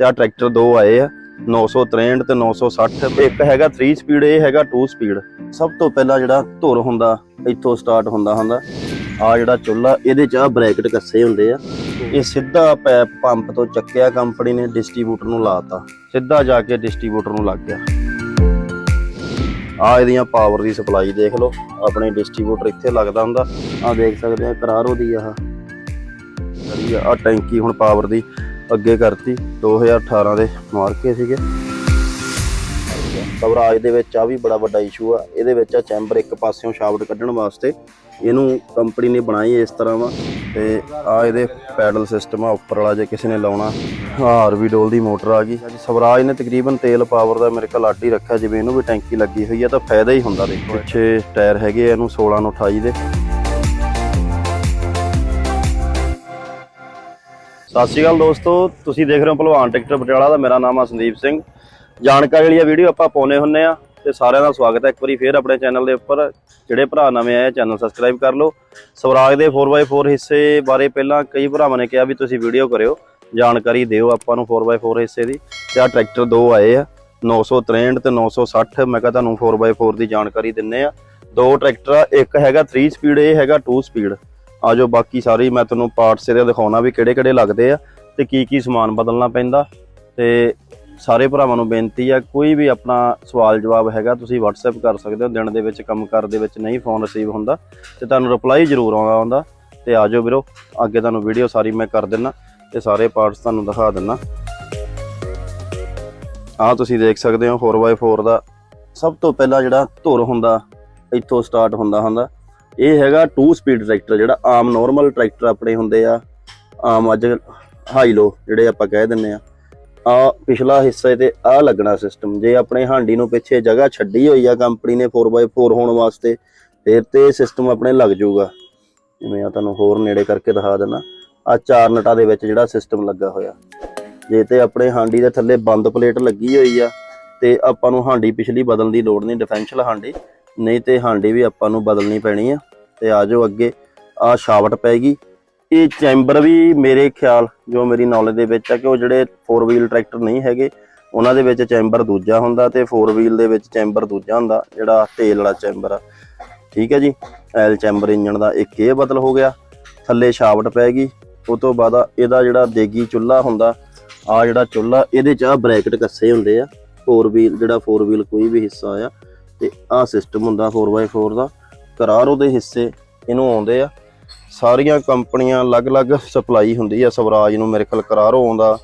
ਤੇ ਆ ਟਰੈਕਟਰ ਦੋ ਆਏ ਆ 963 ਤੇ 960 ਇੱਕ ਹੈਗਾ 3 ਸਪੀਡ ਇਹ ਹੈਗਾ 2 ਸਪੀਡ ਸਭ ਤੋਂ ਪਹਿਲਾਂ ਜਿਹੜਾ ਧੁਰ ਹੁੰਦਾ, ਇੱਥੋਂ ਸਟਾਰਟ ਹੁੰਦਾ ਹੁੰਦਾ ਆ ਜਿਹੜਾ ਚੁੱਲਾ ਇਹਦੇ ਚ ਆ ਬ੍ਰੈਕਟ ਕੱਸੇ ਹੁੰਦੇ ਆ। ਇਹ ਸਿੱਧਾ ਪੈਪ ਪੰਪ ਤੋਂ ਚੱਕਿਆ, ਕੰਪਨੀ ਨੇ ਡਿਸਟ੍ਰੀਬਿਊਟਰ ਨੂੰ ਲਾਤਾ। ਸਿੱਧਾ ਜਾ ਕੇ ਡਿਸਟ੍ਰੀਬਿਊਟਰ ਨੂੰ ਲੱਗ ਗਿਆ। ਆ ਇਹਦੀਆਂ ਪਾਵਰ ਦੀ ਸਪਲਾਈ ਦੇਖ ਲਓ, ਆਪਣੇ ਡਿਸਟ੍ਰੀਬਿਊਟਰ ਇੱਥੇ ਲੱਗਦਾ ਹੁੰਦਾ। ਆ ਦੇਖ ਸਕਦੇ ਆ, ਕਰਾਰੋ ਦੀ ਆਹ। ਜਿਹੜੀ ਆ ਟੈਂਕੀ ਹੁਣ ਪਾਵਰ ਦੀ। ਅੱਗੇ ਕਰਤੀ 2018 ਦੇ ਮਾਰਕੇ ਸੀਗੇ। ਸਵਰਾਜ ਦੇ ਵਿੱਚ ਆ ਵੀ ਬੜਾ ਵੱਡਾ ਇਸ਼ੂ ਆ। ਇਹਦੇ ਵਿੱਚ ਆ ਚੈਂਬਰ ਇੱਕ ਪਾਸਿਓਂ ਸ਼ਾਫਟ ਕੱਢਣ ਵਾਸਤੇ। ਇਹਨੂੰ ਕੰਪਨੀ ਨੇ ਬਣਾਈ ਇਸ ਤਰ੍ਹਾਂ ਵਾ। ਤੇ ਆ ਇਹਦੇ ਪੈਡਲ ਸਿਸਟਮ ਆ, ਉੱਪਰ ਵਾਲਾ ਜੇ ਕਿਸੇ ਨੇ ਲਾਉਣਾ। ਹਾਰ ਵੀ ਡੋਲ ਦੀ ਮੋਟਰ ਆ ਗਈ। ਸਵਰਾਜ ਨੇ ਤਕਰੀਬਨ ਤੇਲ ਪਾਵਰ ਦਾ ਮੇਰੇ ਕੋਲ ਅੱਡ ਹੀ ਰੱਖਿਆ। ਜਿਵੇਂ ਇਹਨੂੰ ਵੀ ਟੈਂਕੀ ਲੱਗੀ ਹੋਈ ਆ, ਤਾਂ ਫਾਇਦਾ ਹੀ ਹੁੰਦਾ ਦੇਖੋ। ਪਿੱਛੇ ਟਾਇਰ ਹੈਗੇ ਆ ਇਹਨੂੰ 16 ਨੂੰ 28 ਦੇ। ਸਤਿ ਸ਼੍ਰੀ ਅਕਾਲ ਦੋਸਤੋ, ਤੁਸੀਂ ਦੇਖ ਰਹੇ ਹੋ ਭਲਵਾਨ ਟਰੈਕਟਰ ਪਟਿਆਲਾ ਦਾ, ਮੇਰਾ ਨਾਮ ਆ ਸੰਦੀਪ ਸਿੰਘ। ਜਾਣਕਾਰੀ ਵਾਲੀ ਵੀਡੀਓ ਆਪਾਂ ਪਾਉਨੇ ਹੁੰਨੇ ਆ ਤੇ ਸਾਰਿਆਂ ਦਾ ਸਵਾਗਤ ਹੈ। ਇੱਕ ਵਾਰੀ ਫੇਰ ਆਪਣੇ ਚੈਨਲ ਦੇ ਉੱਪਰ ਜਿਹੜੇ ਭਰਾ ਨਵੇਂ ਆਏ ਚੈਨਲ ਸਬਸਕ੍ਰਾਈਬ ਕਰ ਲਓ। ਸਵਰਾਜ ਦੇ 4x4 ਹਿੱਸੇ ਬਾਰੇ ਪਹਿਲਾਂ ਕਈ ਭਰਾਵਾਂ ਨੇ ਕਿਹਾ ਵੀ ਤੁਸੀਂ ਵੀਡੀਓ ਕਰਿਓ। ਜਾਣਕਾਰੀ ਦਿਓ ਆਪਾਂ ਨੂੰ 4x4 ਹਿੱਸੇ ਦੀ। ਤੇ ਆ ਟਰੈਕਟਰ ਦੋ ਆਏ ਆ 963 ਤੇ 960 ਮੈਂ ਕਿਹਾ ਤੁਹਾਨੂੰ 4x4 ਦੀ ਜਾਣਕਾਰੀ ਦਿੰਨੇ ਆ। ਦੋ ਟਰੈਕਟਰ ਇੱਕ ਹੈਗਾ 3 ਸਪੀਡ ਇਹ ਹੈਗਾ 2 ਸਪੀਡ ਆ ਜੋ ਬਾਕੀ ਸਾਰੇ ਮੈਂ ਤੁਹਾਨੂੰ ਪਾਰਟਸ ਇਹਦੇ ਦਿਖਾਉਣਾ ਵੀ ਕਿਹੜੇ ਕਿਹੜੇ ਲੱਗਦੇ ਆ ਤੇ ਕੀ ਕੀ ਸਮਾਨ ਬਦਲਣਾ ਪੈਂਦਾ। ਤੇ ਸਾਰੇ ਭਰਾਵਾਂ ਨੂੰ ਬੇਨਤੀ ਆ, ਕੋਈ ਵੀ ਆਪਣਾ ਸਵਾਲ ਜਵਾਬ ਹੈਗਾ, ਤੁਸੀਂ WhatsApp ਕਰ ਸਕਦੇ ਹੋ, ਦਿਨ ਦੇ ਵਿੱਚ ਕੰਮ ਕਰ ਦੇ ਵਿੱਚ ਨਹੀਂ ਫੋਨ ਰਿਸੀਵ ਹੁੰਦਾ ਤੇ ਤੁਹਾਨੂੰ ਰਿਪਲਾਈ ਜ਼ਰੂਰ ਆਉਂਦਾ ਹੁੰਦਾ। ਤੇ ਆਜੋ ਵੀਰੋ, ਅੱਗੇ ਤੁਹਾਨੂੰ ਵੀਡੀਓ ਸਾਰੀ ਮੈਂ ਕਰ ਦਿੰਨਾ ਤੇ ਸਾਰੇ ਪਾਰਟਸ ਤੁਹਾਨੂੰ ਦਿਖਾ ਦਿੰਨਾ। ਆ ਤੁਸੀਂ ਦੇਖ ਸਕਦੇ ਹੋ 4x4 ਦਾ ਸਭ ਤੋਂ ਪਹਿਲਾਂ ਜਿਹੜਾ ਧੁਰ ਹੁੰਦਾ, ਇੱਥੋਂ ਸਟਾਰਟ ਹੁੰਦਾ ਹੁੰਦਾ। ਇਹ ਹੈਗਾ 2 ਸਪੀਡ ਟਰੈਕਟਰ ਜਿਹੜਾ ਆਮ ਨਾਰਮਲ ਟਰੈਕਟਰ ਆਪਣੇ ਹੁੰਦੇ ਆ, ਆਮ ਅੱਜ ਹਾਈ ਲੋ ਜਿਹੜੇ ਆਪਾਂ ਕਹਿ ਦਿੰਨੇ ਆ। ਆ ਪਿਛਲਾ ਹਿੱਸਾ ਤੇ ਆ ਲੱਗਣਾ ਸਿਸਟਮ ਜੇ ਆਪਣੇ ਹਾਂਡੀ ਨੂੰ ਪਿੱਛੇ ਜਗ੍ਹਾ ਛੱਡੀ ਹੋਈ ਆ ਕੰਪਨੀ ਨੇ 4x4 ਹੋਣ ਵਾਸਤੇ, ਫਿਰ ਤੇ ਸਿਸਟਮ ਆਪਣੇ ਲੱਗ ਜਾਊਗਾ। ਜਿਵੇਂ ਆ ਤੁਹਾਨੂੰ ਹੋਰ ਨੇੜੇ ਕਰਕੇ ਦਿਖਾ ਦਿੰਨਾ ਆ ਚਾਰ ਨਟਾਂ ਦੇ ਵਿੱਚ ਜਿਹੜਾ ਸਿਸਟਮ ਲੱਗਾ ਹੋਇਆ। ਜੇ ਤੇ ਆਪਣੇ ਹਾਂਡੀ ਦੇ ਥੱਲੇ ਬੰਦ ਪਲੇਟ ਲੱਗੀ ਹੋਈ ਆ, ਤੇ ਆਪਾਂ ਨੂੰ ਹਾਂਡੀ ਪਿਛਲੀ ਬਦਲਣ ਦੀ ਲੋੜ ਨਹੀਂ ਡਿਫੈਂਸ਼ਲ ਹਾਂਡੀ। ਨਹੀਂ ਤੇ ਹਾਂਡੀ ਵੀ ਆਪਾਂ ਨੂੰ ਬਦਲਣੀ ਪੈਣੀ ਆ। ਤੇ ਆ ਜਾਓ ਅੱਗੇ। ਆ ਸ਼ਾਵਟ ਪੈਗੀ ਇਹ ਚੈਂਬਰ ਵੀ ਮੇਰੇ ਖਿਆਲ ਜੋ ਮੇਰੀ ਨੌਲੇਜ ਦੇ ਵਿੱਚ ਆ ਕਿ ਉਹ ਜਿਹੜੇ 4 ਵੀਲ ਟਰੈਕਟਰ ਨਹੀਂ ਹੈਗੇ, ਉਹਨਾਂ ਦੇ ਵਿੱਚ ਚੈਂਬਰ ਦੂਜਾ ਹੁੰਦਾ ਤੇ 4 ਵੀਲ ਦੇ ਵਿੱਚ ਚੈਂਬਰ ਦੂਜਾ ਹੁੰਦਾ, ਜਿਹੜਾ ਤੇਲ ਵਾਲਾ ਚੈਂਬਰ ਆ। ਠੀਕ ਹੈ ਜੀ? ਐਲ ਚੈਂਬਰ ਇੰਜਣ ਦਾ ਇੱਕ ਇਹ ਬਦਲ ਹੋ ਗਿਆ। ਥੱਲੇ ਸ਼ਾਫਟ ਪੈ ਗਈ। ਉਸ ਤੋਂ ਬਾਅਦ ਇਹਦਾ ਜਿਹੜਾ ਦੇਗੀ ਚੁੱਲਾ ਹੁੰਦਾ ਆ ਜਿਹੜਾ ਚੁੱਲਾ ਇਹਦੇ ਚ ਆ ਬ੍ਰੈਕਟ ਕੱਸੇ ਹੁੰਦੇ ਆ। 4 ਵੀਲ ਜਿਹੜਾ 4 ਵੀਲ ਕੋਈ ਵੀ ਹਿੱਸਾ ਆ, ਤੇ ਆ ਸਿਸਟਮ ਹੁੰਦਾ 4x4 ਦਾ। ਕਰਾਰ ਉਹਦੇ ਹਿੱਸੇ ਇਹਨੂੰ ਆਉਂਦੇ ਆ। ਸਾਰੀਆਂ ਕੰਪਨੀਆਂ ਅਲੱਗ-ਅਲੱਗ ਸਪਲਾਈ ਹੁੰਦੀ ਆ। ਸਵਰਾਜ ਨੂੰ ਮੇਰੇ ਕੋਲ ਕਰਾਰੋ ਆਉਂਦਾ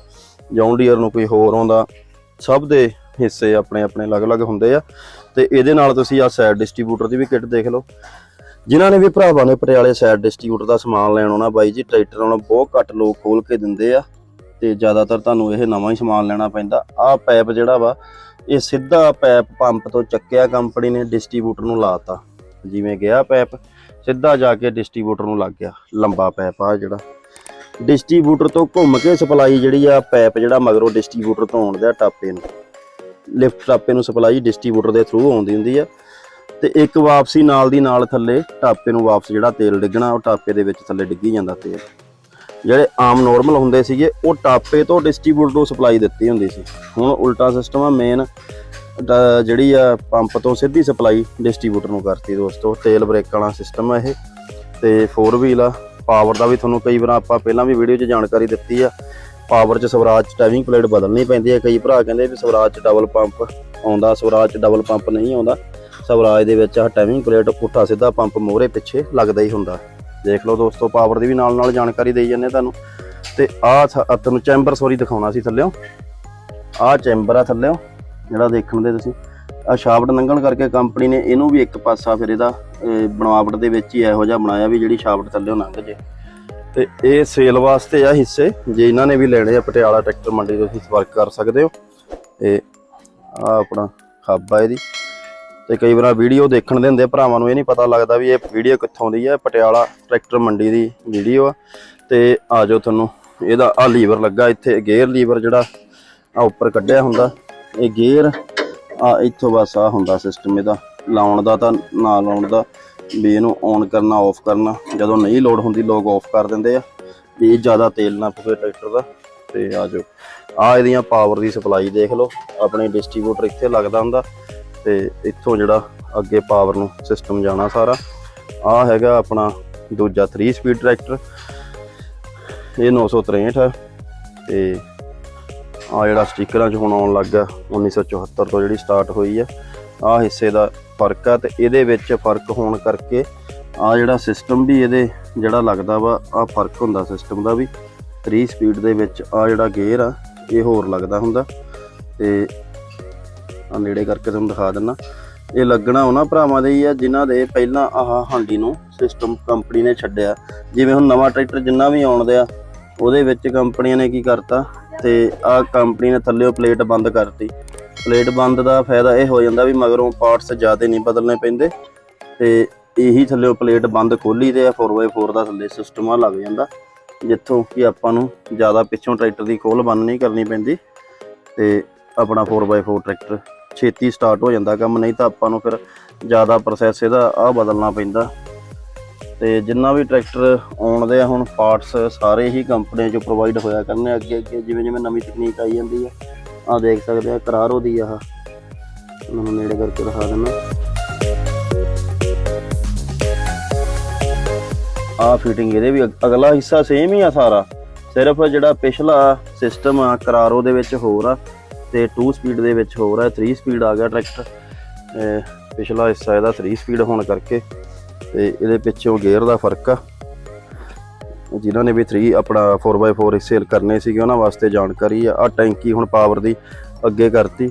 ਜੌਂਡੀਅਰ ਨੂੰ ਕੋਈ ਹੋਰ ਆਉਂਦਾ। ਸਭ ਦੇ ਹਿੱਸੇ ਆਪਣੇ ਆਪਣੇ ਅਲੱਗ-ਅਲੱਗ ਹੁੰਦੇ ਆ। ਤੇ ਇਹਦੇ ਨਾਲ ਤੁਸੀਂ ਆ ਸਾਈਡ ਡਿਸਟ੍ਰੀਬਿਊਟਰ ਦੀ ਵੀ ਕਿੱਟ ਦੇਖ ਲਓ। ਜਿਨ੍ਹਾਂ ਨੇ ਵੀ ਭਰਾਵਾਂ ਨੇ ਪਟਿਆਲੇ ਸਾਈਡ ਡਿਸਟ੍ਰੀਬਿਊਟਰ ਦਾ ਸਮਾਨ ਲੈਣ ਆਉਣਾ, ਬਾਈ ਜੀ, ਟਰੈਕਟਰ ਨਾਲ ਬਹੁਤ ਘੱਟ ਲੋਕ ਖੋਲ ਕੇ ਦਿੰਦੇ ਆ। ਤੇ ਜ਼ਿਆਦਾਤਰ ਤੁਹਾਨੂੰ ਇਹ ਨਵਾਂ ਹੀ ਸਮਾਨ ਲੈਣਾ ਪੈਂਦਾ। ਆ ਪੈਪ ਜਿਹੜਾ ਵਾ, ਇਹ ਸਿੱਧਾ ਪੈਪ ਪੰਪ ਤੋਂ ਚੱਕਿਆ ਕੰਪਨੀ ਨੇ ਡਿਸਟ੍ਰੀਬਿਊਟਰ ਨੂੰ ਲਾਤਾ ਜਿਵੇਂ ਗਿਆ ਪੈਪ, ਸਿੱਧਾ ਜਾ ਕੇ ਡਿਸਟ੍ਰੀਬਿਊਟਰ ਨੂੰ ਲੱਗ ਗਿਆ, ਲੰਬਾ ਪੈਪ ਆ ਜਿਹੜਾ। ਡਿਸਟ੍ਰੀਬਿਊਟਰ ਤੋਂ ਘੁੰਮ ਕੇ ਸਪਲਾਈ ਜਿਹੜੀ ਆ ਪੈਪ ਜਿਹੜਾ ਮਗਰੋਂ ਡਿਸਟ੍ਰੀਬਿਊਟਰ ਤੋਂ ਆਉਂਦਾ ਟਾਪੇ ਨੂੰ। ਲਿਫਟ ਟਾਪੇ ਨੂੰ ਸਪਲਾਈ ਡਿਸਟ੍ਰੀਬਿਊਟਰ ਦੇ ਥਰੂ ਆਉਂਦੀ ਹੁੰਦੀ ਆ। ਤੇ ਇੱਕ ਵਾਪਸੀ ਨਾਲ ਦੀ ਨਾਲ ਥੱਲੇ ਟਾਪੇ ਨੂੰ ਵਾਪਸ ਜਿਹੜਾ ਤੇਲ ਡਿੱਗਣਾ, ਉਹ ਟਾਪੇ ਦੇ ਵਿੱਚ ਥੱਲੇ ਡਿੱਗੀ ਜਾਂਦਾ ਤੇਲ। ਜਿਹੜੇ ਆਮ ਨਾਰਮਲ ਹੁੰਦੇ ਸੀਗੇ, ਉਹ ਟਾਪੇ ਤੋਂ ਡਿਸਟ੍ਰੀਬਿਊਟਰ ਨੂੰ ਸਪਲਾਈ ਦਿੱਤੀ ਹੁੰਦੀ ਸੀ। ਹੁਣ ਉਲਟਾ ਸਿਸਟਮ ਆ ਮੇਨ ਜਿਹੜੀ ਆ ਪੰਪ ਤੋਂ ਸਿੱਧੀ ਸਪਲਾਈ ਡਿਸਟ੍ਰੀਬਿਊਟਰ ਨੂੰ ਕਰਤੀ ਦੋਸਤੋ, ਤੇਲ ਬ੍ਰੇਕ ਵਾਲਾ ਸਿਸਟਮ ਆ ਇਹ, ਤੇ 4 ਵੀਲ ਆ। ਪਾਵਰ ਦਾ ਵੀ ਤੁਹਾਨੂੰ ਕਈ ਵਾਰ ਆਪਾਂ ਪਹਿਲਾਂ ਵੀ ਵੀਡੀਓ 'ਚ ਜਾਣਕਾਰੀ ਦਿੱਤੀ ਆ। ਪਾਵਰ 'ਚ ਸਵਰਾਜ 'ਚ ਟਾਈਮਿੰਗ ਪਲੇਟ ਬਦਲਣੀ ਪੈਂਦੀ ਹੈ ਕਈ ਭਰਾ ਕਹਿੰਦੇ ਵੀ ਸਵਰਾਜ 'ਚ ਡਬਲ ਪੰਪ ਆਉਂਦਾ, ਸਵਰਾਜ 'ਚ ਡਬਲ ਪੰਪ ਨਹੀਂ ਆਉਂਦਾ। ਸਵਰਾਜ ਦੇ ਵਿੱਚ ਆ ਟਾਈਮਿੰਗ ਪਲੇਟ ਪੁੱਠਾ ਸਿੱਧਾ ਪੰਪ ਮੋਹਰੇ ਪਿੱਛੇ ਲੱਗਦਾ ਹੀ ਹੁੰਦਾ। ਦੇਖ ਲਓ ਦੋਸਤੋ ਪਾਵਰ ਦੀ ਵੀ ਨਾਲ ਨਾਲ ਜਾਣਕਾਰੀ ਦੇਈ ਜਾਂਦੇ ਤੁਹਾਨੂੰ। ਤੇ ਆਹ ਤੁਹਾਨੂੰ ਚੈਂਬਰ ਸੋਰੀ ਦਿਖਾਉਣਾ ਸੀ ਥੱਲਿਓ। ਆਹ ਚੈਂਬਰ ਆ ਥੱਲਿਓ। ਜਿਹੜਾ ਦੇਖਣ ਦੇ ਤੁਸੀਂ। ਆ ਸ਼ਾਫਟ ਲੰਘਣ ਕਰਕੇ ਕੰਪਨੀ ਨੇ ਇਹਨੂੰ ਵੀ ਇੱਕ ਪਾਸਾ ਫਿਰ ਇਹਦਾ ਬਣਾਵਟ ਦੇ ਵਿੱਚ ਹੀ ਇਹੋ ਜਿਹਾ ਬਣਾਇਆ ਵੀ ਜਿਹੜੀ ਸ਼ਾਫਟ ਥੱਲਿਓ ਲੰਘ ਜੇ। ਤੇ ਇਹ ਸੇਲ ਵਾਸਤੇ ਆ ਹਿੱਸੇ। ਜੇ ਇਹਨਾਂ ਨੇ ਵੀ ਲੈਣੇ ਆ ਪਟਿਆਲਾ ਟਰੈਕਟਰ ਮੰਡੀ ਤੋਂ, ਤੁਸੀਂ ਸੰਪਰਕ ਕਰ ਸਕਦੇ ਹੋ। ਤੇ ਆ ਆਪਣਾ ਹੱਬ ਆ ਇਹਦੀ। ਤੇ ਕਈ ਵਾਰ ਵੀਡੀਓ ਦੇਖਣ ਦੇ ਹੁੰਦੇ ਭਰਾਵਾਂ ਨੂੰ ਇਹ ਨਹੀਂ ਪਤਾ ਲੱਗਦਾ ਵੀ ਇਹ ਵੀਡੀਓ ਕਿੱਥੋਂ ਦੀ ਹੈ ਪਟਿਆਲਾ ਟਰੈਕਟਰ ਮੰਡੀ ਦੀ ਵੀਡੀਓ ਆ। ਤੇ ਆ ਜਾਓ ਤੁਹਾਨੂੰ, ਇਹਦਾ ਆ ਲੀਵਰ ਲੱਗਾ ਇੱਥੇ ਗੇਅਰ ਲੀਵਰ ਜਿਹੜਾ ਆ ਉੱਪਰ ਕੱਢਿਆ ਹੁੰਦਾ। ਇਹ ਗੇਅਰ ਆ, ਇੱਥੋਂ ਬਸ ਆ ਹੁੰਦਾ ਸਿਸਟਮ ਇਹਦਾ। ਲਾਉਣ ਦਾ ਤਾਂ, ਨਾ ਲਾਉਣ ਦਾ, ਵੀ ਇਹਨੂੰ ਔਨ ਕਰਨਾ ਆਫ ਕਰਨਾ। ਜਦੋਂ ਨਹੀਂ ਲੋਡ ਹੁੰਦੀ, ਲੋਕ ਆਫ ਕਰ ਦਿੰਦੇ ਆ। ਵੀ ਜ਼ਿਆਦਾ ਤੇਲ ਨਾ ਪਵੇ ਟਰੈਕਟਰ ਦਾ। ਤੇ ਆ ਜਾਓ। ਆ ਇਹਦੀਆਂ ਪਾਵਰ ਦੀ ਸਪਲਾਈ ਦੇਖ ਲਓ। ਆਪਣੇ ਡਿਸਟ੍ਰੀਬਿਊਟਰ ਇੱਥੇ ਲੱਗਦਾ ਹੁੰਦਾ। ਤੇ ਇੱਥੋਂ ਜਿਹੜਾ ਅੱਗੇ ਪਾਵਰ ਨੂੰ ਸਿਸਟਮ ਜਾਣਾ ਸਾਰਾ। ਆ ਹੈਗਾ ਆਪਣਾ ਦੂਜਾ 3 ਸਪੀਡ ਟਰੈਕਟਰ ਇਹ 963 ਹੈ ਤੇ ਆ ਜਿਹੜਾ ਸਟickਰਾਂ 'ਚ ਹੁਣ ਆਉਣ ਲੱਗਾ 1974 ਤੋਂ ਜਿਹੜੀ ਸਟਾਰਟ ਹੋਈ ਆ। ਆ ਹਿੱਸੇ ਦਾ ਫ਼ਰਕ ਆ ਤੇ ਇਹਦੇ ਵਿੱਚ ਫ਼ਰਕ ਹੋਣ ਕਰਕੇ ਆ ਜਿਹੜਾ ਸਿਸਟਮ ਵੀ ਇਹਦੇ ਜਿਹੜਾ ਲੱਗਦਾ ਵਾ, ਆ ਫ਼ਰਕ ਹੁੰਦਾ ਸਿਸਟਮ ਦਾ ਵੀ। 3 ਸਪੀਡ ਦੇ ਵਿੱਚ ਆ ਜਿਹੜਾ ਗੇਅਰ ਆ, ਇਹ ਹੋਰ ਲੱਗਦਾ ਹੁੰਦਾ। ਤੇ ਆ ਨੇੜੇ ਕਰਕੇ ਤੁਹਾਨੂੰ ਦਿਖਾ ਦਿੰਨਾ। ਇਹ ਲੱਗਣਾ ਉਹਨਾਂ ਭਰਾਵਾਂ ਦੇ ਹੀ ਆ, ਜਿਨ੍ਹਾਂ ਦੇ ਪਹਿਲਾਂ ਆਹ ਹਾਂਡੀ ਨੂੰ ਸਿਸਟਮ ਕੰਪਨੀ ਨੇ ਛੱਡਿਆ। ਜਿਵੇਂ ਹੁਣ ਨਵਾਂ ਟਰੈਕਟਰ ਜਿੰਨਾ ਵੀ ਆਉਣਦੇ ਆ ਉਹਦੇ ਵਿੱਚ ਕੰਪਨੀਆਂ ਨੇ ਕੀ ਕਰਤਾ ਤੇ ਆ ਕੰਪਨੀ ਨੇ ਥੱਲੇੋਂ ਪਲੇਟ ਬੰਦ ਕਰਤੀ। ਪਲੇਟ ਬੰਦ ਦਾ ਫਾਇਦਾ ਇਹ ਹੋ ਜਾਂਦਾ ਵੀ ਮਗਰੋਂ ਪਾਰਟਸ ਜ਼ਿਆਦਾ ਨਹੀਂ ਬਦਲਨੇ ਪੈਂਦੇ ਤੇ ਇਹੀ ਥੱਲੇੋਂ ਪਲੇਟ ਬੰਦ ਖੋਲੀ ਤੇ ਆ 4x4 ਦਾ ਥੱਲੇ ਸਿਸਟਮ ਆ ਲੱਗ ਜਾਂਦਾ, ਜਿੱਥੋਂ ਕਿ ਆਪਾਂ ਨੂੰ ਜ਼ਿਆਦਾ ਪਿੱਛੋਂ ਟਰੈਕਟਰ ਦੀ ਖੋਲ ਬੰਦ ਨਹੀਂ ਕਰਨੀ ਪੈਂਦੀ ਤੇ ਆਪਣਾ 4x4 ਟਰੈਕਟਰ ਛੇਤੀ ਸਟਾਰਟ ਹੋ ਜਾਂਦਾ ਕੰਮ, ਨਹੀਂ ਤਾਂ ਆਪਾਂ ਨੂੰ ਫਿਰ ਜ਼ਿਆਦਾ ਪ੍ਰੋਸੈਸ ਇਹਦਾ ਆ ਬਦਲਣਾ ਪੈਂਦਾ। ਤੇ ਜਿੰਨਾ ਵੀ ਟਰੈਕਟਰ ਆਉਣਦੇ ਆ, ਹੁਣ ਪਾਰਟਸ ਸਾਰੇ ਹੀ ਕੰਪਨੀਆਂ ਚੋਂ ਪ੍ਰੋਵਾਈਡ ਹੋਇਆ ਕਰਨੇ ਅੱਗੇ ਅੱਗੇ ਜਿਵੇਂ ਜਿਵੇਂ ਨਵੀਂ ਤਕਨੀਕ ਆਈ ਜਾਂਦੀ ਹੈ ਆ ਦੇਖ ਸਕਦੇ ਆ, ਕਰਾਰੋ ਦੀ ਆਹ। ਮੈਨੂੰ ਨੇੜੇ ਕਰਕੇ ਦਿਖਾ ਦਿੰਦਾ। ਆ ਫਿਟਿੰਗ ਇਹਦੇ ਵੀ ਅਗ- ਅਗਲਾ ਹਿੱਸਾ ਸੇਮ ਹੀ ਆ ਸਾਰਾ। ਸਿਰਫ ਜਿਹੜਾ ਪਿਛਲਾ ਸਿਸਟਮ ਆ, ਕਰਾਰੋ ਦੇ ਵਿੱਚ ਹੋਰ ਆ ਤੇ 2 ਸਪੀਡ ਦੇ ਵਿੱਚ ਹੋਰ ਆ 3 ਸਪੀਡ ਆ ਗਿਆ ਟਰੈਕਟਰ। ਪਿਛਲਾ ਹਿੱਸਾ ਇਹਦਾ 3 ਸਪੀਡ ਹੋਣ ਕਰਕੇ। ਤੇ ਇਹਦੇ ਪਿੱਛੋਂ ਗੇਅਰ ਦਾ ਫ਼ਰਕ ਆ। ਜਿਨ੍ਹਾਂ ਨੇ ਵੀ 3 ਆਪਣਾ 4x4 ਸੇਲ ਕਰਨੇ ਸੀਗੇ, ਉਹਨਾਂ ਵਾਸਤੇ ਜਾਣਕਾਰੀ ਆ। ਆ ਟੈਂਕੀ ਹੁਣ ਪਾਵਰ ਦੀ ਅੱਗੇ ਕਰਤੀ।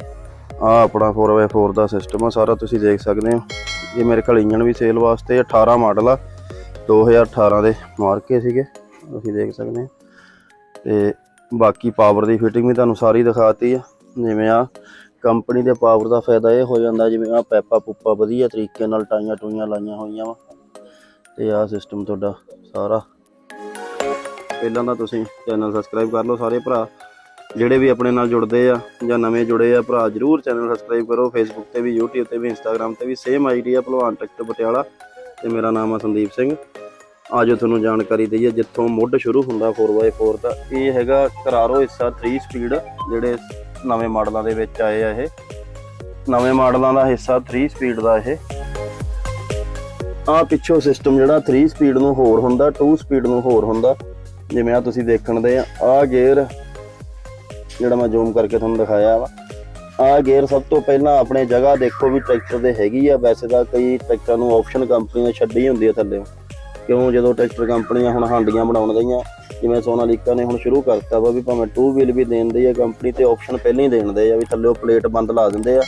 ਆ ਆਪਣਾ 4x4 ਦਾ ਸਿਸਟਮ ਆ, ਸਾਰਾ ਤੁਸੀਂ ਦੇਖ ਸਕਦੇ ਹੋ। ਇਹ ਮੇਰੇ ਕੋਲ ਇੰਜਨ ਵੀ ਸੇਲ ਵਾਸਤੇ 18 ਮਾਡਲ ਆ। 2018 ਦੇ ਮਾਰਕੇ ਸੀਗੇ, ਤੁਸੀਂ ਦੇਖ ਸਕਦੇ ਹੋ। ਤੇ ਬਾਕੀ ਪਾਵਰ ਦੀ ਫਿਟਿੰਗ ਵੀ ਤੁਹਾਨੂੰ ਸਾਰੀ ਦਿਖਾਤੀ ਆ। ਜਿਵੇਂ ਆ ਕੰਪਨੀ ਦੇ ਪਾਵਰ ਦਾ ਫਾਇਦਾ ਇਹ ਹੋ ਜਾਂਦਾ ਜਿਵੇਂ ਆ ਪੈਪਾ ਪੁੱਪਾ ਵਧੀਆ ਤਰੀਕੇ ਨਾਲ ਟਾਈਆਂ ਟੂਈਆਂ ਲਾਈਆਂ ਹੋਈਆਂ ਵਾ। ਤੇ ਆ ਸਿਸਟਮ ਤੁਹਾਡਾ ਸਾਰਾ। ਪਹਿਲਾਂ ਤਾਂ ਤੁਸੀਂ ਚੈਨਲ ਸਬਸਕ੍ਰਾਈਬ ਕਰ ਲਓ ਸਾਰੇ ਭਰਾ। ਜਿਹੜੇ ਵੀ ਆਪਣੇ ਨਾਲ ਜੁੜਦੇ ਆ ਜਾਂ ਨਵੇਂ ਜੁੜੇ ਆ ਭਰਾ, ਜਰੂਰ ਚੈਨਲ ਸਬਸਕ੍ਰਾਈਬ ਕਰੋ। ਫੇਸਬੁੱਕ ਤੇ ਵੀ, YouTube ਤੇ ਵੀ, Instagram ਤੇ ਵੀ ਸੇਮ ਆਈਡੀ ਆ ਭਲਵਾਨ ਟਰੈਕਟਰ ਪਟਿਆਲਾ। ਤੇ ਮੇਰਾ ਨਾਮ ਆ ਸੰਦੀਪ ਸਿੰਘ। ਆਜੋ ਤੁਹਾਨੂੰ ਜਾਣਕਾਰੀ ਦਈਏ ਜਿੱਥੋਂ ਮੁੱਢ ਸ਼ੁਰੂ ਹੁੰਦਾ 4x4 ਦਾ। ਇਹ ਹੈਗਾ ਕਰਾਰੋ ਹਿੱਸਾ 3 ਸਪੀਡ ਜਿਹੜੇ ਨਵੇਂ ਮਾਡਲਾਂ ਦੇ ਵਿੱਚ ਆਏ ਆ ਇਹ। ਨਵੇਂ ਮਾਡਲਾਂ ਦਾ ਹਿੱਸਾ 3 ਸਪੀਡ ਦਾ ਇਹ। ਆ ਪਿੱਛੋਂ ਸਿਸਟਮ ਜਿਹੜਾ 3 ਸਪੀਡ ਨੂੰ ਹੋਰ ਹੁੰਦਾ 2 ਸਪੀਡ ਨੂੰ ਹੋਰ ਹੁੰਦਾ। ਜਿਵੇਂ ਆ ਤੁਸੀਂ ਦੇਖਣ ਦੇ ਆ ਆ ਗੇਅਰ ਜਿਹੜਾ ਮੈਂ ਜ਼ੂਮ ਕਰਕੇ ਤੁਹਾਨੂੰ ਦਿਖਾਇਆ ਵਾ। ਆ ਗੇਅਰ ਸਭ ਤੋਂ ਪਹਿਲਾਂ ਆਪਣੇ ਜਗ੍ਹਾ ਦੇਖੋ ਵੀ ਟਰੈਕਟਰ ਦੇ ਹੈਗੀ ਆ। ਵੈਸੇ ਤਾਂ ਕਈ ਟਰੈਕਟਰਾਂ ਨੂੰ ਆਪਸ਼ਨ ਕੰਪਨੀ ਨੇ ਛੱਡੀ ਹੁੰਦੀ ਆ ਥੱਲੇ। ਕਿਉਂ? ਜਦੋਂ ਟਰੈਕਟਰ ਕੰਪਨੀਆਂ ਹੁਣ ਹਾਂਡੀਆਂ ਬਣਾਉਣ ਦਈਆਂ ਜਿਵੇਂ ਸੋਨਾਲੀਕਾ ਨੇ ਹੁਣ ਸ਼ੁਰੂ ਕਰਤਾ ਵਾ ਵੀ ਭਾਵੇਂ 2 ਵੀਲ ਵੀ ਦੇਣ ਦੇ ਆ ਕੰਪਨੀ ਤੇ ਆਪਸ਼ਨ ਪਹਿਲਾਂ ਹੀ ਦੇਣ ਦੇ ਆ ਵੀ ਥੱਲੇ ਉਹ ਪਲੇਟ ਬੰਦ ਲਾ ਦਿੰਦੇ ਆ।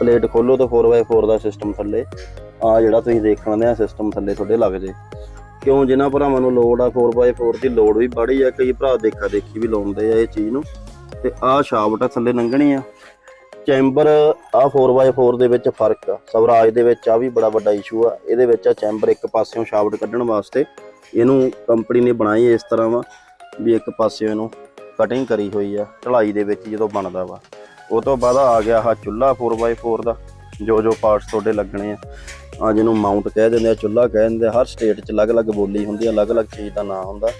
ਪਲੇਟ ਖੋਲੋ ਤਾਂ 4x4 ਦਾ ਸਿਸਟਮ ਥੱਲੇ। ਆ ਜਿਹੜਾ ਤੁਸੀਂ ਦੇਖਣ ਦੇ ਆ ਸਿਸਟਮ ਥੱਲੇ ਤੁਹਾਡੇ ਲੱਗ ਜੇ। ਕਿਉਂ ਜਿਨ੍ਹਾਂ ਭਰਾਵਾਂ ਨੂੰ ਲੋਡ ਆ 4x4 ਦੀ ਲੋਡ ਵੀ ਬੜੀ ਆ, ਕਈ ਭਰਾ ਦੇਖਾ ਦੇਖੀ ਵੀ ਲਾਉਂਦੇ ਆ ਇਹ ਚੀਜ਼ ਨੂੰ। ਤੇ ਆਹ ਸ਼ਾਫਟ ਆ ਥੱਲੇ ਲੰਘਣੀ ਆ। ਚੈਂਬਰ ਆ 4x4 ਦੇ ਵਿੱਚ ਫ਼ਰਕ ਆ। ਸਵਰਾਜ ਦੇ ਵਿੱਚ ਆ ਵੀ ਬੜਾ ਵੱਡਾ ਇਸ਼ੂ ਆ। ਇਹਦੇ ਵਿੱਚ ਆ ਚੈਂਬਰ ਇੱਕ ਪਾਸਿਓਂ ਸ਼ਾਫਟ ਕੱਢਣ ਵਾਸਤੇ। ਇਹਨੂੰ ਕੰਪਨੀ ਨੇ ਬਣਾਈ ਇਸ ਤਰ੍ਹਾਂ ਵਾ ਵੀ ਇੱਕ ਪਾਸਿਓਂ ਇਹਨੂੰ ਕਟਿੰਗ ਕਰੀ ਹੋਈ ਆ, ਢਲਾਈ ਦੇ ਵਿੱਚ ਜਦੋਂ ਬਣਦਾ ਵਾ। ਉਹ ਤੋਂ ਬਾਅਦ ਆ ਗਿਆ ਆਹ ਚੁੱਲਾ 4x4 ਦਾ, ਜੋ ਜੋ ਪਾਰਟਸ ਤੁਹਾਡੇ ਲੱਗਣੇ ਆ। ਆ ਜਿਹਨੂੰ ਮਾਊਂਟ ਕਹਿ ਦਿੰਦੇ ਆ ਚੁੱਲਾ ਕਹਿ ਦਿੰਦੇ ਆ, ਹਰ ਸਟੇਟ 'ਚ ਅਲੱਗ-ਅਲੱਗ ਬੋਲੀ ਹੁੰਦੀ ਆ, ਅਲੱਗ-ਅਲੱਗ ਚੀਜ਼ ਦਾ ਨਾਮ ਹੁੰਦਾ।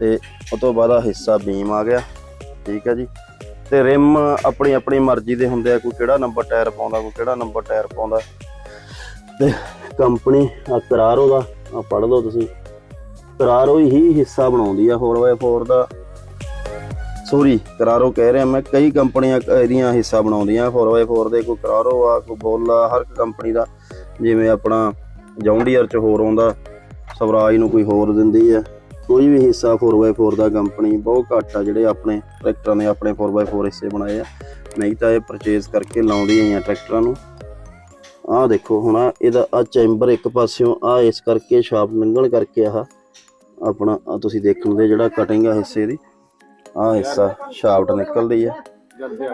ਤੇ ਉਹ ਤੋਂ ਬਾਅਦ ਆ ਹਿੱਸਾ ਬੀਮ ਆ ਗਿਆ, ਠੀਕ ਹੈ ਜੀ। ਤੇ ਰਿਮ ਆਪਣੀ ਆਪਣੀ ਮਰਜ਼ੀ ਦੇ ਹੁੰਦੇ ਆ, ਕੋਈ ਕਿਹੜਾ ਨੰਬਰ ਟਾਇਰ ਪਾਉਂਦਾ, ਕੋਈ ਕਿਹੜਾ ਨੰਬਰ ਟਾਇਰ ਪਾਉਂਦਾ। ਤੇ ਕੰਪਨੀ ਆ ਕਰਾਰ ਉਹਦਾ ਆ ਪੜ੍ਹ ਲਓ ਤੁਸੀਂ। ਕਰਾਰੋ ਹੀ ਹਿੱਸਾ ਬਣਾਉਂਦੀ ਆ 4x4 ਦਾ। ਸੋਰੀ ਕਰਾਰੋ ਕਹਿ ਰਿਹਾ ਮੈਂ, ਕਈ ਕੰਪਨੀਆਂ ਕ- ਇਹਦੀਆਂ ਹਿੱਸਾ ਬਣਾਉਂਦੀਆਂ 4x4 ਦੇ, ਕੋਈ ਕਰਾਰੋ ਆ, ਕੋਈ ਬੋਲਾ, ਹਰ ਕੰਪਨੀ ਦਾ। ਜਿਵੇਂ ਆਪਣਾ ਜੌਂਡੀਅਰ ਚ ਹੋਰ ਆਉਂਦਾ, ਸਵਰਾਜ ਨੂੰ ਕੋਈ ਹੋਰ ਦਿੰਦੀ ਆ। ਕੋਈ ਵੀ ਹਿੱਸਾ 4x4 ਦਾ ਕੰਪਨੀ, ਬਹੁਤ ਘੱਟ ਆ ਜਿਹੜੇ ਆਪਣੇ ਟਰੈਕਟਰਾਂ ਨੇ ਆਪਣੇ 4x4 ਹਿੱਸੇ ਬਣਾਏ ਆ। ਨਹੀਂ ਤਾਂ ਇਹ ਪਰਚੇਜ਼ ਕਰਕੇ ਲਾਉਂਦੀ ਆਈਆਂ ਟਰੈਕਟਰਾਂ ਨੂੰ। ਆਹ ਦੇਖੋ, ਹੁਣ ਇਹਦਾ ਆ ਚੈਂਬਰ ਇੱਕ ਪਾਸਿਓਂ ਆ ਇਸ ਕਰਕੇ ਸ਼ਾਪ ਲੰਘਣ ਕਰਕੇ ਆਹ ਆਪਣਾ ਆਹ ਤੁਸੀਂ ਦੇਖਣ ਦੇ ਜਿਹੜਾ ਕਟਿੰਗ ਆ ਹਿੱਸੇ ਦੀ ਆਹ ਹਿੱਸਾ ਸ਼ਾਫਟ ਨਿਕਲਦੀ ਆ।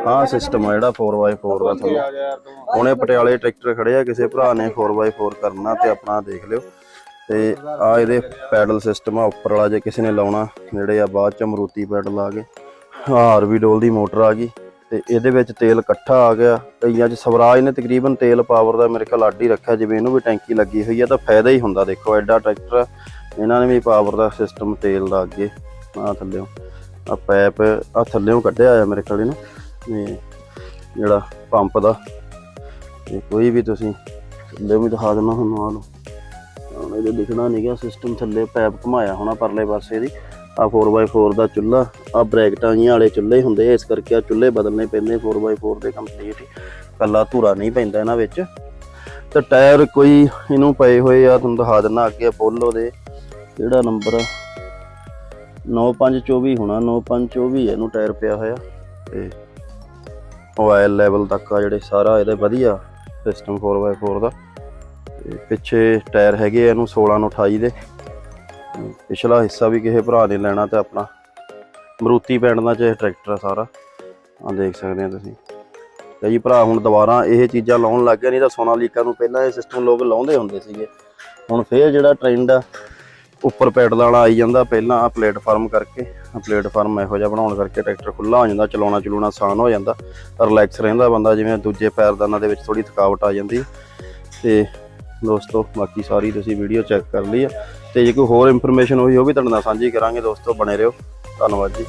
ਆਹ ਸਿਸਟਮ ਆ ਜਿਹੜਾ 4x4 ਦਾ ਤੁਹਾਨੂੰ। ਹੁਣੇ ਪਟਿਆਲੇ ਟਰੈਕਟਰ ਖੜੇ ਆ ਕਿਸੇ ਭਰਾ ਨੇ 4x4 ਕਰਨਾ ਤੇ ਆਪਣਾ ਦੇਖ ਲਿਓ। ਤੇ ਆ ਇਹਦੇ ਪੈਡਲ ਸਿਸਟਮ ਆ ਉੱਪਰ ਵਾਲਾ ਜੇ ਕਿਸੇ ਨੇ ਲਾਉਣਾ ਜਿਹੜੇ ਆ ਬਾਅਦ ਚ ਮਰੂਤੀ ਪੈਡਲ ਆ ਗਏ। ਹਾਰ ਵੀ ਡੋਲ ਦੀ ਮੋਟਰ ਆ ਗਈ ਤੇ ਇਹਦੇ ਵਿੱਚ ਤੇਲ ਇਕੱਠਾ ਆ ਗਿਆ। ਕਈਆਂ ਚ ਸਵਰਾਜ ਨੇ ਤਕਰੀਬਨ ਤੇਲ ਪਾਵਰ ਦਾ ਮੇਰੇ ਖਿਆਲ ਅੱਡ ਹੀ ਰੱਖਿਆ ਜਿਵੇਂ ਇਹਨੂੰ ਵੀ ਟੈਂਕੀ ਲੱਗੀ ਹੋਈ ਆ ਤਾਂ ਫਾਇਦਾ ਹੀ ਹੁੰਦਾ ਦੇਖੋ ਐਡਾ ਟਰੈਕਟਰ ਆ, ਇਹਨਾਂ ਨੇ ਵੀ ਪਾਵਰ ਦਾ ਸਿਸਟਮ ਤੇਲ ਦਾ ਅੱਗੇ ਆ ਥੱਲੇੋਂ ਆ ਪੈਪ ਆ ਥੱਲੇੋਂ ਕੱਢਿਆ ਆ ਮੇਰੇ ਕੋਲ ਇਹਨੂੰ ਤੇ ਜਿਹੜਾ ਪੰਪ ਦਾ। ਤੇ ਕੋਈ ਵੀ ਤੁਸੀਂ ਥੱਲੇ ਵੀ ਦਿਖਾ ਦੇਣਾ ਤੁਹਾਨੂੰ ਆ ਲਓ। ਹੁਣ ਇਹਦੇ ਦਿਖਣਾ ਨਹੀਂ ਗਿਆ ਸਿਸਟਮ ਥੱਲੇ ਪੈਪ ਘੁਮਾਇਆ ਹੋਣਾ ਪਰਲੇ ਪਾਸੇ ਦੀ ਆ 4x4 ਦਾ ਚੁੱਲ੍ਹਾ ਆ ਬ੍ਰੈਕਟਾਂ ਜਿਹੀਆਂ ਵਾਲੇ ਚੁੱਲ੍ਹੇ ਹੁੰਦੇ ਆ, ਇਸ ਕਰਕੇ ਆ ਚੁੱਲ੍ਹੇ ਬਦਲਨੇ ਪੈਂਦੇ 4x4 ਦੇ ਕੰਪਲੀਟ ਕੱਲਾ ਧੂਰਾ ਨਹੀਂ ਪੈਂਦਾ ਇਹਨਾਂ ਵਿੱਚ। ਤੇ ਟਾਇਰ ਕੋਈ ਇਹਨੂੰ ਪਏ ਹੋਏ ਆ, ਤੁਹਾਨੂੰ ਦਿਖਾ ਦਿੰਦਾ ਅੱਗੇ ਅਪੋਲੋ ਦੇ। ਕਿਹੜਾ ਨੰਬਰ 9524 ਹੋਣਾ 9524 ਇਹਨੂੰ ਟਾਇਰ ਪਿਆ ਹੋਇਆ। ਤੇ ਆਇਲ ਲੈਵਲ ਤੱਕ ਆ ਜਿਹੜੇ ਸਾਰਾ, ਇਹਦੇ ਵਧੀਆ ਸਿਸਟਮ 4x4 ਦਾ। ਤੇ ਪਿੱਛੇ ਟਾਇਰ ਹੈਗੇ ਆ ਇਹਨੂੰ 16 ਨੂੰ 28 ਦੇ। ਪਿਛਲਾ ਹਿੱਸਾ ਵੀ ਕਿਸੇ ਭਰਾ ਨੇ ਲੈਣਾ ਤੇ ਆਪਣਾ। ਮਰੂਤੀ ਪਿੰਡ ਦਾ ਚ ਟਰੈਕਟਰ ਆ ਸਾਰਾ। ਆ ਦੇਖ ਸਕਦੇ ਆ ਤੁਸੀਂ। ਕਈ ਭਰਾ ਹੁਣ ਦੁਬਾਰਾ ਇਹ ਚੀਜ਼ਾਂ ਲਾਉਣ ਲੱਗ ਗਏ, ਨਹੀਂ ਤਾਂ ਸੋਨਾਲੀਕਾ ਨੂੰ ਪਹਿਲਾਂ ਇਹ ਸਿਸਟਮ ਲੋਕ ਲਾਉਂਦੇ ਹੁੰਦੇ ਸੀਗੇ। ਹੁਣ ਫੇਰ ਜਿਹੜਾ ਟ੍ਰੈਂਡ ਆ ਉੱਪਰ ਪੈਡਲ ਵਾਲਾ ਆਈ ਜਾਂਦਾ ਪਹਿਲਾਂ ਆ ਪਲੇਟਫਾਰਮ ਕਰਕੇ ਪਲੇਟਫਾਰਮ ਇਹੋ ਜਿਹਾ ਬਣਾਉਣ ਕਰਕੇ ਟਰੈਕਟਰ ਖੁੱਲਾ ਹੋ ਜਾਂਦਾ, ਚਲਾਉਣਾ ਚਲਾਉਣਾ ਆਸਾਨ ਹੋ ਜਾਂਦਾ ਰਿਲੈਕਸ ਰਹਿੰਦਾ ਬੰਦਾ, ਜਿਵੇਂ ਦੂਜੇ ਪੈਰਦਾਨਾਂ ਦੇ ਵਿੱਚ ਥੋੜੀ ਥਕਾਵਟ ਆ ਜਾਂਦੀ ਹੈ। ਤੇ ਦੋਸਤੋ, ਬਾਕੀ ਸਾਰੀ ਤੁਸੀਂ ਵੀਡੀਓ ਚੈੱਕ ਕਰ ਲਈ ਆ ਤੇ ਜੇ ਕੋਈ ਹੋਰ ਇਨਫੋਰਮੇਸ਼ਨ ਹੋਈ, ਉਹ ਵੀ ਤੁਹਾਡੇ ਨਾਲ ਸਾਂਝੀ ਕਰਾਂਗੇ। ਦੋਸਤੋ, ਬਣੇ ਰਹੋ। ਧੰਨਵਾਦ ਜੀ।